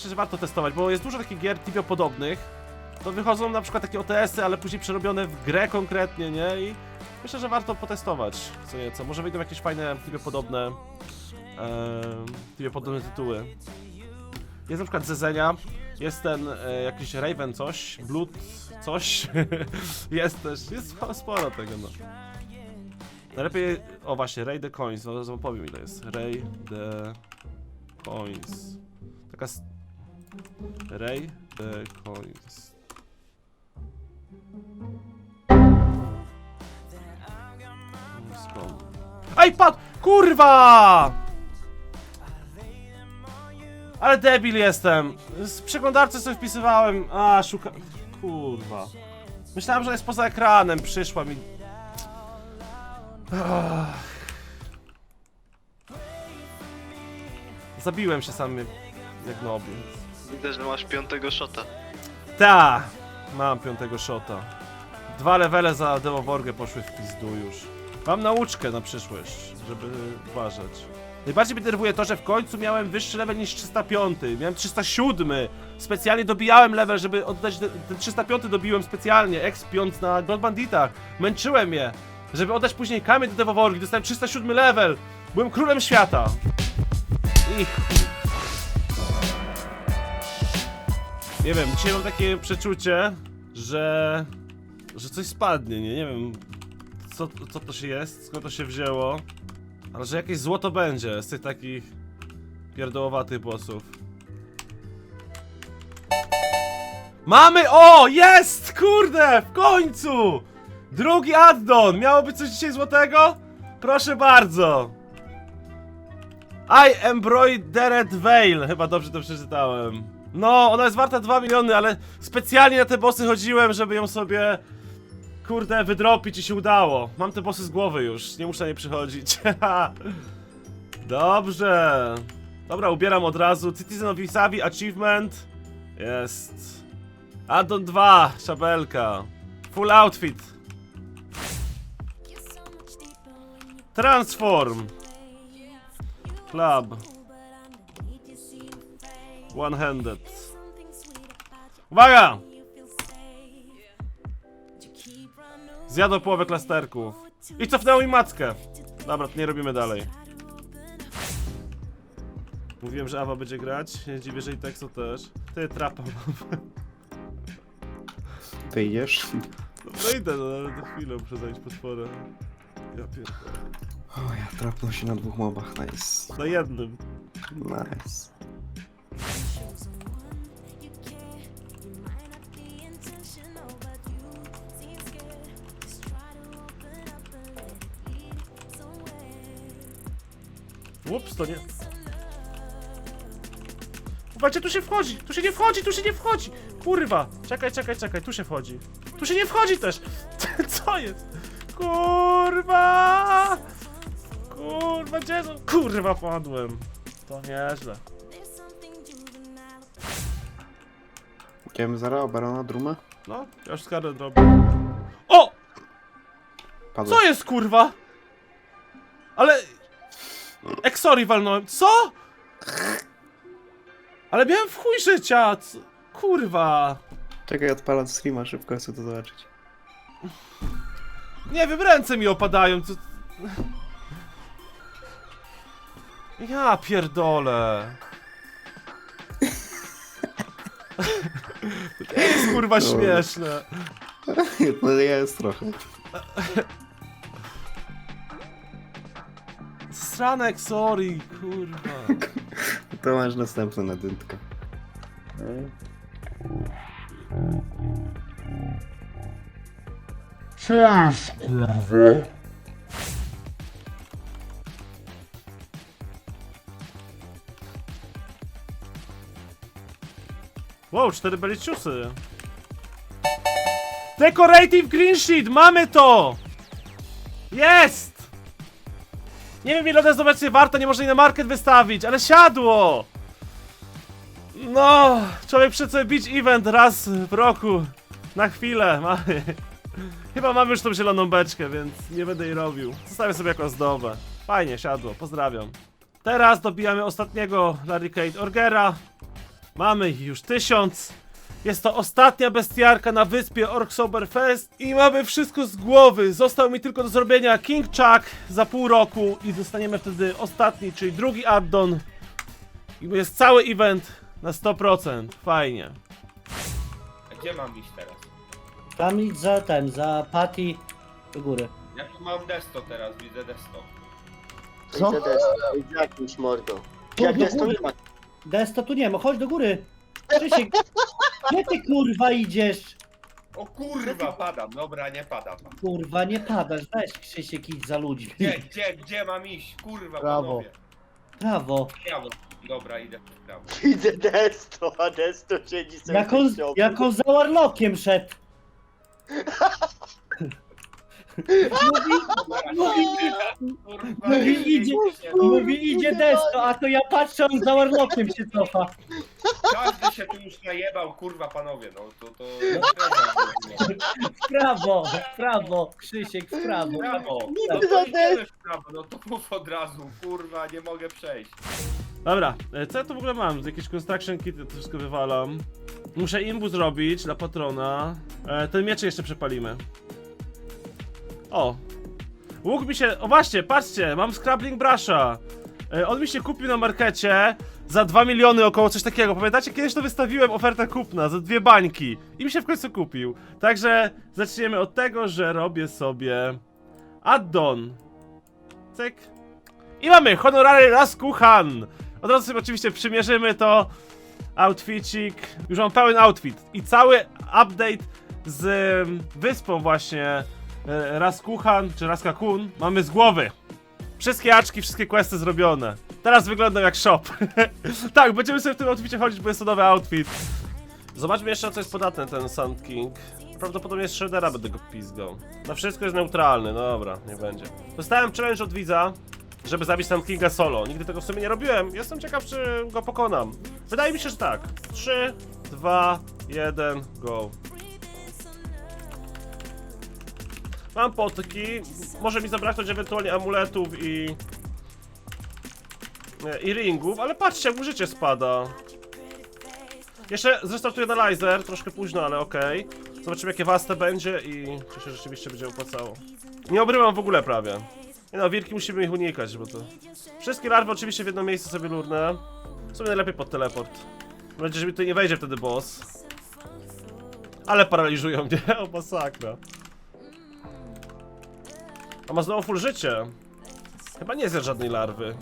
myślę, że warto testować, bo jest dużo takich gier TV podobnych. To wychodzą na przykład takie OTS-y, ale później przerobione w grę konkretnie, nie? I myślę, że warto potestować co nieco. Może wyjdą jakieś fajne TV podobne, em, TV podobne tytuły. Jest na przykład Zezenia, jest ten e, jakiś Raven coś, Blood coś, jest też, jest spo- sporo tego no. Najlepiej, o właśnie, Ray the Coins, no no, powiem ile jest. Ray the Coins. Taka... Ray the Coins. Padł! Kurwa! Ale debil jestem. Z przeglądarce sobie wpisywałem. A, szuka... Kurwa. Myślałem, że jest poza ekranem. Przyszła mi... Ach. Zabiłem się sam jak- noby. Widzę, że masz piątego shota. Ta! Mam piątego shota. Dwa levele za Demoworgę poszły w pizdu już. Mam nauczkę na przyszłość, żeby uważać. Najbardziej mnie denerwuje to, że w końcu miałem wyższy level niż 305. Miałem 307. Specjalnie dobijałem level, żeby oddać ten 305 dobiłem specjalnie, expiąc na Blood Banditach. Męczyłem je, żeby oddać później kamień do Demoworgi. Dostałem 307 level. Byłem królem świata. I Nie wiem, dzisiaj mam takie przeczucie, że. że coś spadnie, nie? Nie wiem, co, co to się jest, skąd to się wzięło. Ale że jakieś złoto będzie z tych takich pierdołowatych bossów. Mamy! O! Jest! Kurde! W końcu! Drugi addon! Miało być coś dzisiaj złotego? Proszę bardzo! I Embroidered Veil, chyba dobrze to przeczytałem. No, ona jest warta 2 miliony, ale specjalnie na te bossy chodziłem, żeby ją sobie kurde wydropić i się udało. Mam te bossy z głowy już, nie muszę nie przychodzić. Dobrze. Dobra, ubieram od razu. Citizen of Visavi Achievement. Jest. Addon 2, szabelka. Full outfit. Transform. Club. One-handed. Uwaga! Zjadł połowę klasterków. I cofnęło mi mackę. Dobra, to nie robimy dalej. Mówiłem, że Awa będzie grać. Nie dziwię, że i Texo też. Ty, trapa mam. Wyjdziesz? No idę, no ale to chwilę muszę zająć potworem. Ja pierdolę. O, ja trapnął się na dwóch mobach, nice. Na jednym. Nice. Ups, to nie. Zobaczcie, tu się wchodzi! Tu się nie wchodzi, tu się nie wchodzi! Kurwa! Czekaj, czekaj, czekaj, tu się wchodzi. Tu się nie wchodzi też! Co jest? Kurwa! Kurwa, gdzie to? Kurwa, padłem. To nieźle. Idziemy zaraz, Barona, Druma? No, ja już skarę robię. O! Co jest kurwa? Ale... Exori walnąłem. Co? Ale miałem w chuj życia. Co? Kurwa. Czekaj, odpalam streama szybko, chcę to zobaczyć. Nie wiem, ręce mi opadają. Co... Ja pierdolę. To jest kurwa śmieszne. No jest trochę. Sranek, sorry, kurwa. To masz następne na dętkę. Wow, cztery beliciusy. Decorative green sheet, mamy to! Jest! Nie wiem ile to jest obecnie warto, nie można jej na market wystawić, ale siadło! No, człowiek chce sobie bić event raz w roku. Na chwilę, mamy. Chyba mamy już tą zieloną beczkę, więc nie będę jej robił. Zostawię sobie jako ozdobę. Fajnie, siadło, pozdrawiam. Teraz dobijamy ostatniego Larry Kate Orgera. Mamy ich już tysiąc. Jest to ostatnia bestiarka na wyspie Orksoberfest i mamy wszystko z głowy. Został mi tylko do zrobienia King Chuck za pół roku i dostaniemy wtedy ostatni, czyli drugi addon. I jest cały event na 100%. Fajnie. A gdzie mam iść teraz? Tam idź za ten, za Patty do góry. Ja tu mam desto teraz, widzę desto. Co? Idę desto, idź jakimś mordo. Jak desto nie ma. Desto tu nie ma, chodź do góry. Krzysiek, gdzie ty kurwa idziesz? O kurwa, padam, dobra, nie padam. Kurwa, nie padasz, weź Krzysiek idź za ludźmi. Gdzie, gdzie, gdzie mam iść? Kurwa, Brawo. panowie. Prawo. Prawo. Dobra, idę w prawo. Widzę desto, a desto siedzi sobie on, jak on za Warlockiem szedł. Mówi, mówi, mówi, idzie, mówi idzie Desto, a to ja patrzę, on za Warlockiem się cofa. Każdy się tu już najebał, kurwa, panowie, no to to... W prawo, w prawo, Krzysiek, w prawo. Brawo! No to idziemy w prawo, no to mów od razu, kurwa, nie mogę przejść. Dobra, e, co ja tu w ogóle mam? Jakieś construction kity, to wszystko wywalam. Muszę imbu zrobić dla patrona. E, ten miecze jeszcze przepalimy. O! Łuk mi się... O właśnie, patrzcie, mam Scrabbling Brusha. E, on mi się kupił na markecie za 2 miliony około, coś takiego. Pamiętacie, kiedyś to wystawiłem ofertę kupna za dwie bańki. I mi się w końcu kupił. Także zaczniemy od tego, że robię sobie... Addon. Cyk. I mamy Honorary Raskuchan. Od razu sobie oczywiście przymierzymy to. Outficik. Już mam pełen outfit. I cały update z wyspą właśnie Raskuchan, czy Raskakun mamy z głowy. Wszystkie aczki, wszystkie questy zrobione. Teraz wyglądam jak shop. tak, będziemy sobie w tym outficie chodzić, bo jest to nowy outfit. Zobaczmy jeszcze, na co jest podatny ten Sand King. Prawdopodobnie z shreddera będę go pizgał. Na wszystko jest neutralny, no dobra, nie będzie. Dostałem challenge od widza, żeby zabić Sand Kinga solo. Nigdy tego w sumie nie robiłem. Jestem ciekaw, czy go pokonam. Wydaje mi się, że tak. 3, 2, 1, go. Mam potki. Może mi zabraknąć ewentualnie amuletów i... nie, I ringów, ale patrzcie, jak mu życie spada. Jeszcze zrestartuję Analyzer, troszkę późno, ale okej. Zobaczymy jakie waste będzie i czy się rzeczywiście będzie opłacało. Nie obrywam w ogóle prawie. Nie no, wilki musimy ich unikać, bo to... Wszystkie larwy oczywiście w jedno miejsce sobie lurnę. W sumie najlepiej pod teleport. Nadzieję, że mi tutaj nie wejdzie wtedy boss. Ale paraliżują mnie, o masakra. A ma znowu full życie. Chyba nie zjadł żadnej larwy.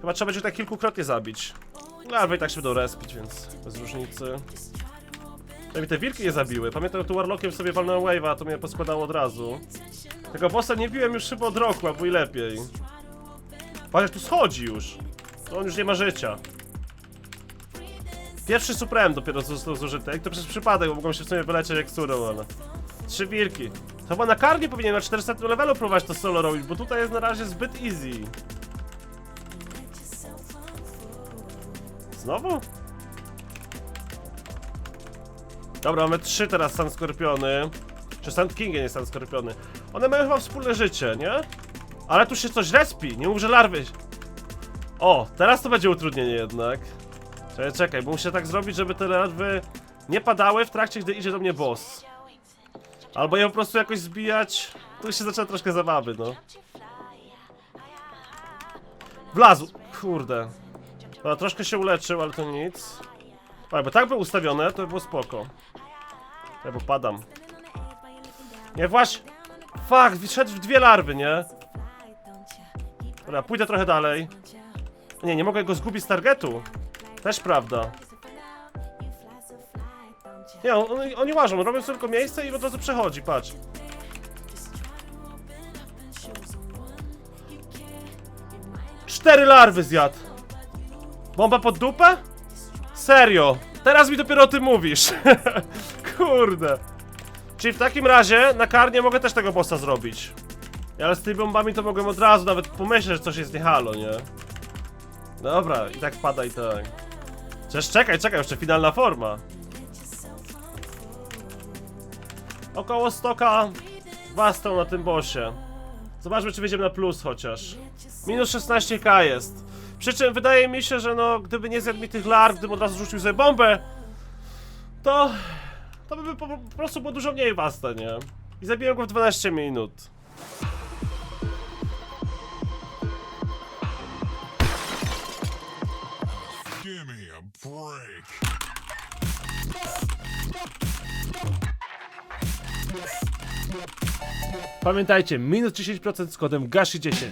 Chyba trzeba będzie tak kilkukrotnie zabić. Larwy i tak się będą respić, więc bez różnicy. No mi te wilki nie zabiły. Pamiętam, tu Warlockiem sobie walnąłem wave'a, to mnie poskładało od razu. Tego bossa nie biłem już chyba od roku, albo i lepiej. Patrz, tu schodzi już. To on już nie ma życia. Pierwszy Supreme dopiero został zużyty. Jak to przez przypadek, bo mogą się w sumie wylecieć jak surą, ale... Trzy wilki. Chyba na karnie powinien na 400 levelu próbować to solo robić, bo tutaj jest na razie zbyt easy. Znowu? Dobra, mamy trzy teraz Sun Skorpiony. Czy Sand Kingiem jest Sun Skorpiony. One mają chyba wspólne życie, nie? Ale tu się coś respi, nie mów, że larwy. O, teraz to będzie utrudnienie jednak. Czekaj, czekaj, bo muszę tak zrobić, żeby te larwy nie padały w trakcie, gdy idzie do mnie boss. Albo je po prostu jakoś zbijać. Tu się zaczyna troszkę zabawy, no. Wlazł! Kurde. Dobra, troszkę się uleczył, ale to nic. Ale bo tak by ustawione, to by było spoko. Ja bo padam. Nie, właśnie. Fuck, wszedł w dwie larwy, nie? Dobra, pójdę trochę dalej. Nie, nie mogę go zgubić z targetu. Też prawda. Nie, on, oni, łażą, robią tylko miejsce i od razu przechodzi, patrz. Cztery larwy zjadł. Bomba pod dupę? Serio? Teraz mi dopiero o tym mówisz. Kurde. Czyli w takim razie na karnie mogę też tego bossa zrobić. Ale z tymi bombami to mogłem od razu nawet pomyśleć, że coś jest nie halo, nie? Dobra, i tak pada i tak. Przecież czekaj, czekaj, jeszcze finalna forma. Około stoka wastą na tym bossie. Zobaczmy, czy wyjdziemy na plus chociaż. Minus 16k jest. Przy czym wydaje mi się, że no, gdyby nie zjadł mi tych larw, gdybym od razu rzucił sobie bombę, to... to by po, po prostu było dużo mniej waste, nie? I zabiłem go w 12 minut. Give me a break. Pamiętajcie, minus 10% z kodem GASHI10.